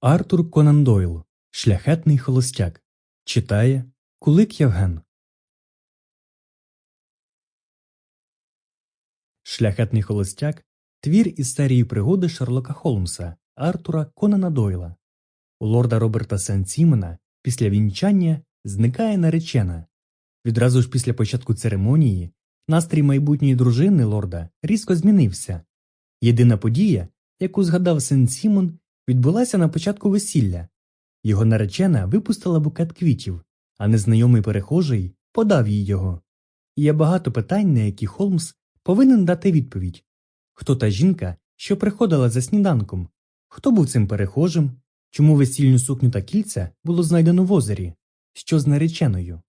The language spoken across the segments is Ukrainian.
Артур Конан Дойл Шляхетний холостяк читає Кулик Євген. Шляхетний холостяк твір із серії пригоди Шерлока Холмса Артура Конана Дойла. У лорда Роберта Сен-Сімена після вінчання зникає наречена. Відразу ж після початку церемонії настрій майбутньої дружини лорда різко змінився. Єдина подія, яку згадав Сен-Сімон, відбулася на початку весілля. Його наречена випустила букет квітів, а незнайомий перехожий подав їй його. І Є багато питань, на які Холмс повинен дати відповідь. Хто та жінка, що приходила за сніданком? Хто був цим перехожим? Чому весільну сукню та кільця було знайдено в озері? Що з нареченою?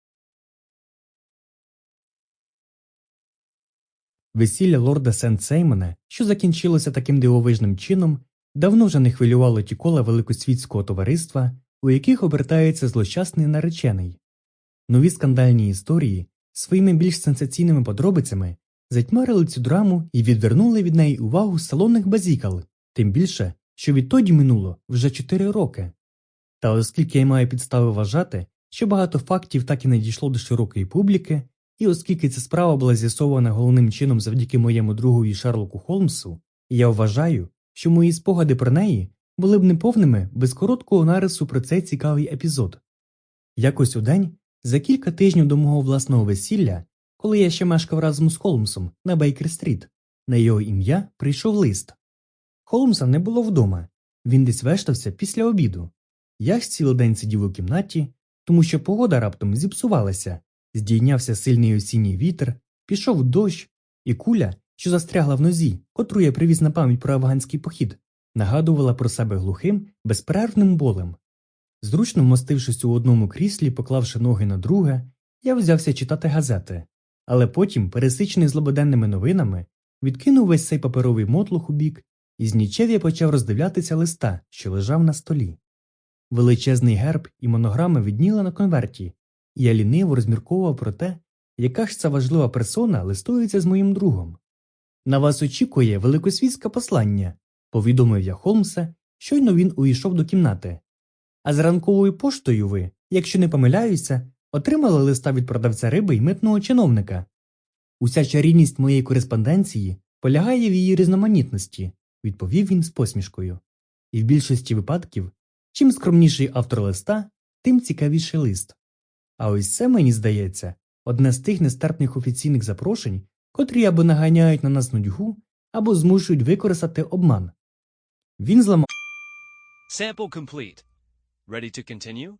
Весілля лорда Сент Сеймона, що закінчилося таким дивовижним чином, давно вже не хвилювало ті кола великосвітського товариства, у яких обертається злощасний наречений. Нові скандальні історії своїми більш сенсаційними подробицями затьмарили цю драму і відвернули від неї увагу салонних базікал, тим більше, що відтоді минуло вже чотири роки. Та оскільки я маю підстави вважати, що багато фактів так і не дійшло до широкої публіки, і оскільки ця справа була з'ясована головним чином завдяки моєму другові Шерлоку Холмсу, я вважаю, що мої спогади про неї були б неповними без короткого нарису про цей цікавий епізод. Якось у день, за кілька тижнів до мого власного весілля, коли я ще мешкав разом з Холмсом на Бейкер-стріт, на його ім'я прийшов лист. Холмса не було вдома, він десь вештався після обіду. Я ж цілий день сидів у кімнаті, тому що погода раптом зіпсувалася, здійнявся сильний осінній вітер, пішов дощ, і куля, що застрягла в нозі, котру я привіз на пам'ять про афганський похід, нагадувала про себе глухим, безперервним болем. Зручно вмостившись у одному кріслі, поклавши ноги на друге, я взявся читати газети, але потім, пересичений злободенними новинами, відкинув весь цей паперовий мотлух у бік і знічев'я почав роздивлятися листа, що лежав на столі. Величезний герб і монограми відніли на конверті, і я ліниво розмірковував про те, яка ж ця важлива персона листується з моїм другом. На вас очікує великосвітське послання, повідомив я Холмса, щойно він увійшов до кімнати. А з ранковою поштою ви, якщо не помиляюся, отримали листа від продавця риби й митного чиновника. Уся чарівність моєї кореспонденції полягає в її різноманітності, відповів він з посмішкою. І в більшості випадків, чим скромніший автор листа, тим цікавіший лист. А ось це, мені здається, одне з тих нестерпних офіційних запрошень, котрі або наганяють на нас нудьгу, або змушують використати обман. Він зламав. Sample complete. Ready to continue?